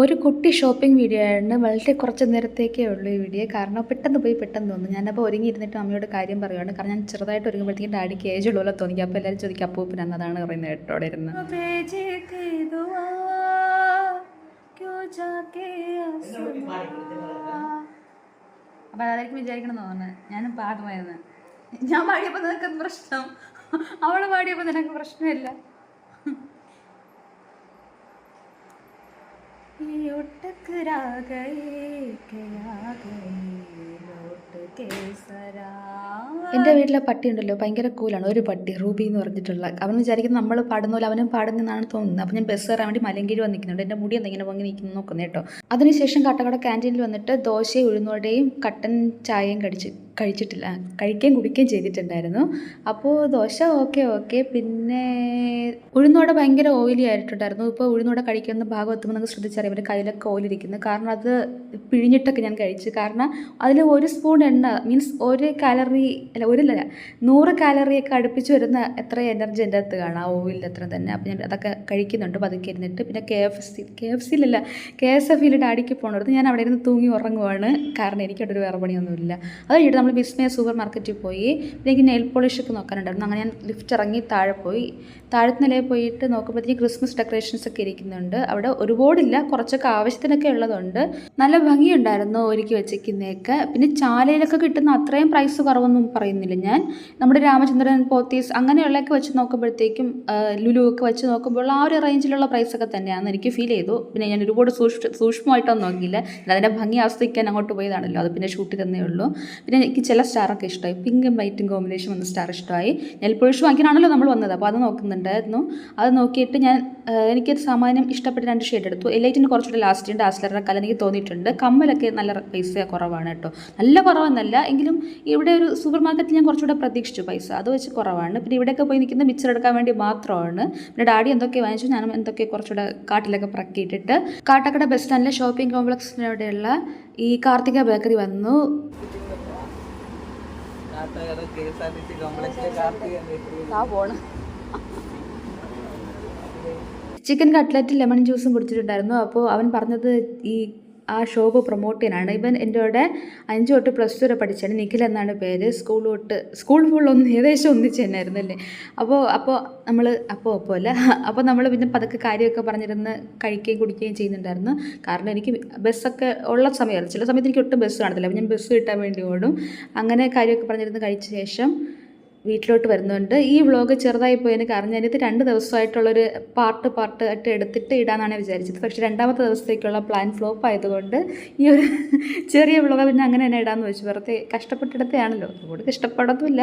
ഒരു കുട്ടി shopping video ആയിരുന്നു വളരെ കുറച്ച് നേരത്തേക്കേ ഉള്ളൂ ഈ വീഡിയോ കാരണം പെട്ടെന്ന് പോയി പെട്ടെന്ന് തോന്നുന്നു ഞാനപ്പോൾ ഒരുങ്ങിയിരുന്നിട്ട് അമ്മയോട് കാര്യം പറയുകയാണ് കാരണം ഞാൻ ചെറുതായിട്ട് ഒരുങ്ങുമ്പോഴത്തേക്കും ഡാഡി ഏജ് ഉള്ളൂല്ലോ തോന്നി അപ്പോൾ എല്ലാവരും ചോദിക്കും അപ്പൂപ്പൻ എന്നതാണ് പറയുന്നത് കേട്ടോ അവിടെ ഇരുന്ന്. അപ്പം അതായിരിക്കും വിചാരിക്കണം തോന്നുന്നത്. ഞാനും പാടുമായിരുന്നു. ഞാൻ പാടിയപ്പോൾ നിനക്ക് പ്രശ്നം? അവൾ പാടിയപ്പോൾ നിനക്ക് പ്രശ്നമില്ല. ഒട്ടക്ക് എന്റെ വീട്ടിലെ പട്ടി ഉണ്ടല്ലോ ഭയങ്കര കൂലാണ്. ഒരു പട്ടി റൂബി എന്ന് പറഞ്ഞിട്ടുള്ള. അവൻ വിചാരിക്കുന്നത് നമ്മൾ പാടുന്ന പോലെ അവനും പാടുന്നതെന്നാണ് തോന്നുന്നത്. അപ്പോൾ ഞാൻ ബസ് കയറാൻ വേണ്ടി മലങ്കിരി വന്നിരിക്കുന്നുണ്ട്. എന്റെ മുടി എന്തെങ്കിലും പൊങ്ങി നിൽക്കുന്നു നോക്കുന്നത് കേട്ടോ. അതിനുശേഷം കട്ടകട ക്യാന്റീനിൽ വന്നിട്ട് ദോശയും ഉഴുന്നോടെയും കട്ടൻ ചായയും കടിച്ച്. കഴിച്ചിട്ടില്ല. കഴിക്കുകയും കുടിക്കുകയും ചെയ്തിട്ടുണ്ടായിരുന്നു. അപ്പോൾ ദോശ ഓക്കെ ഓക്കെ. പിന്നെ ഉഴുന്നോടെ ഭയങ്കര ഓയിലി ആയിട്ടുണ്ടായിരുന്നു. ഇപ്പോൾ ഉഴുന്നോടെ കഴിക്കുന്ന ഭാഗം എത്തുമ്പോൾ നമുക്ക് ശ്രദ്ധിച്ചറിയാം. എന്റെ കയ്യിലൊക്കെ ഓയിലിരിക്കുന്നത് കാരണം അത് പിഴിഞ്ഞിട്ടൊക്കെ ഞാൻ കഴിച്ചു. കാരണം അതിൽ ഒരു സ്പൂൺ എണ്ണ മീൻസ് ഒരു കാലറി അല്ല ഒരു ഒരില്ല നൂറ് കാലറിയൊക്കെ അടുപ്പിച്ച് വരുന്ന എത്ര എനർജി എന്റെ അകത്ത് കാണാം. ഓയിലിൽ അത്ര തന്നെ. അപ്പോൾ ഞാൻ അതൊക്കെ കഴിക്കുന്നുണ്ട്. പതുക്കെ ഇരുന്നിട്ട്. പിന്നെ K F C K F സിയിലല്ല K S F ഇയിൽ ഡാഡിക്ക് പോകണമെന്ന് ഞാൻ അവിടെ ഇരുന്ന് തൂങ്ങി ഉറങ്ങുവാണ്. കാരണം എനിക്കവിടെ ഒരു വേറെ പണിയൊന്നുമില്ല അത് കഴിഞ്ഞിട്ട് നമ്മൾ വിസ്മയ സൂപ്പർ മാർക്കറ്റിൽ പോയി എനിക്ക് നെയിൽ പോളിഷ് ഒക്കെ നോക്കാനുണ്ടായിരുന്നു. അങ്ങനെ ഞാൻ ലിഫ്റ്റ് ഇറങ്ങി താഴെ പോയി. താഴത്തെ നിലയിൽ പോയിട്ട് നോക്കുമ്പോഴത്തേക്ക് ക്രിസ്മസ് ഡെക്കറേഷൻസ് ഒക്കെ ഇരിക്കുന്നുണ്ട്. അവിടെ ഒരുപാടില്ല കുറച്ചൊക്കെ ആവശ്യത്തിനൊക്കെ ഉള്ളതുണ്ട്. നല്ല ഭംഗിയുണ്ടായിരുന്നു ഒരുക്കി വെച്ചിരിക്കുന്നതൊക്കെ. പിന്നെ ചാലയിലൊക്കെ കിട്ടുന്ന അത്രയും പ്രൈസ് കുറവൊന്നും പറയുന്നില്ല ഞാൻ. നമ്മുടെ രാമചന്ദ്രൻ പോത്തീസ് അങ്ങനെയുള്ളതൊക്കെ വെച്ച് നോക്കുമ്പോഴത്തേക്കും ലുലു ഒക്കെ വെച്ച് നോക്കുമ്പോൾ ആ ഒരു റേഞ്ചിലുള്ള പ്രൈസൊക്കെ തന്നെയാണ് എനിക്ക് ഫീൽ ചെയ്തു. പിന്നെ ഞാൻ ഒരുപാട് സൂക്ഷ്മ സൂക്ഷ്മമായിട്ടൊന്നും നോക്കിയില്ല. അതിന്റെ ഭംഗി ആസ്വദിക്കാൻ അങ്ങോട്ട് പോയതാണല്ലോ. അത് പിന്നെ ഷൂട്ട് തന്നേ ഉള്ളൂ. പിന്നെ എനിക്ക് ചില സ്റ്റാറൊക്കെ ഇഷ്ടമായി. പിങ്കും വൈറ്റും കോമ്പിനേഷൻ വന്ന സ്റ്റാർ ഇഷ്ടമായി. പൊളിഷ് വാങ്ങിക്കാനാണല്ലോ നമ്മൾ വന്നത്. അപ്പോൾ അത് നോക്കുന്നുണ്ടായിരുന്നു. അത് നോക്കിയിട്ട് ഞാൻ എനിക്ക് സാമാന്യം ഇഷ്ടപ്പെട്ട രണ്ട് ഷെയ്ഡ് എടുത്തു. എലൈറ്റിന് കുറച്ചുകൂടെ ലാസ്റ്റ് ഉണ്ട് ആസ്ലറിന്റെ കല എനിക്ക് തോന്നിയിട്ടുണ്ട്. കമ്മലൊക്കെ നല്ല പൈസ കുറവാണ് കേട്ടോ. നല്ല കുറവെന്നല്ല എങ്കിലും ഇവിടെ ഒരു സൂപ്പർ മാർക്കറ്റിൽ ഞാൻ കുറച്ചുകൂടെ പ്രതീക്ഷിച്ചു പൈസ. അത് വെച്ച് കുറവാണ്. പിന്നെ ഇവിടെയൊക്കെ പോയി നിൽക്കുന്ന മിച്ചർ എടുക്കാൻ വേണ്ടി മാത്രമാണ്. പിന്നെ ഡാഡി എന്തൊക്കെ വാങ്ങിച്ചു ഞാൻ എന്തൊക്കെ കുറച്ചുകൂടെ കാട്ടിലൊക്കെ പ്രക്കിയിട്ടിട്ട് കാട്ടക്കട ബസ് സ്റ്റാൻഡിലെ ഷോപ്പിംഗ് കോംപ്ലക്സിനവിടെയുള്ള ഈ കാർത്തിക ബേക്കറി വന്നു K S R T C കോംപ്ലക്സിലെ Karthika bakery ആ പോണ് ചിക്കൻ കട്ട്ലറ്റ് ലെമൺ ജ്യൂസും കുടിച്ചിട്ടുണ്ടായിരുന്നു. അപ്പോൾ അവൻ പറഞ്ഞത് ഈ ആ ഷോപ്പ് പ്രൊമോട്ട് ചെയ്യാനാണ്. ഇവൻ എന്റെ കൂടെ അഞ്ച് തൊട്ട് പ്ലസ് ടു വരെ പഠിച്ചാണ്. നിഖിൽ എന്നാണ് പേര്. സ്കൂൾ തൊട്ട് സ്കൂൾ ഫുൾ ഒന്ന് ഏകദേശം ഒന്നിച്ച് തന്നെയായിരുന്നല്ലേ അപ്പോൾ അപ്പോൾ നമ്മൾ അപ്പോൾ അപ്പോൾ അല്ല. അപ്പോൾ നമ്മൾ പിന്നെ പതുക്കെ കാര്യമൊക്കെ പറഞ്ഞിരുന്ന് കഴിക്കുകയും കുടിക്കുകയും ചെയ്യുന്നുണ്ടായിരുന്നു. കാരണം എനിക്ക് ബസ്സൊക്കെ ഉള്ള സമയമായിരുന്നു ചില സമയത്ത് എനിക്ക് ഒട്ടും ബസ് കാണത്തില്ല. അപ്പോൾ ഞാൻ ബസ് കിട്ടാൻ വേണ്ടി ഓടും. അങ്ങനെ കാര്യമൊക്കെ പറഞ്ഞിരുന്ന് കഴിച്ച ശേഷം വീട്ടിലോട്ട് വരുന്നുണ്ട്. ഈ വ്ളോഗ് ചെറുതായി എനിക്ക് കാരണം ഞാനിത് രണ്ട് ദിവസമായിട്ടുള്ളൊരു പാർട്ട് പാർട്ട് ആയിട്ട് എടുത്തിട്ട് ഇടാനാണ് വിചാരിച്ചത്. പക്ഷേ രണ്ടാമത്തെ ദിവസത്തേക്കുള്ള പ്ലാൻ ഫ്ലോപ്പ് ആയതുകൊണ്ട് ഈ ഒരു ചെറിയ വ്ളോഗ് പിന്നെ അങ്ങനെ തന്നെ ഇടാമെന്ന് വെച്ചു. വെറുതെ കഷ്ടപ്പെട്ടെടുത്തയാണല്ലോ. അതുകൊണ്ട് ഇഷ്ടപ്പെടത്തുമില്ല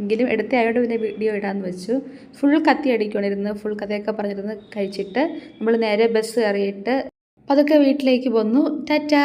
എങ്കിലും എടുത്ത ആയോട് പിന്നെ വീഡിയോ ഇടാമെന്ന് വെച്ചു. ഫുൾ കത്തി അടിക്കണിരുന്ന് ഫുൾ കഥയൊക്കെ പറഞ്ഞിരുന്ന് കഴിച്ചിട്ട് നമ്മൾ നേരെ ബസ് കയറിയിട്ട് അതൊക്കെ വീട്ടിലേക്ക് വന്നു. ടാറ്റാ!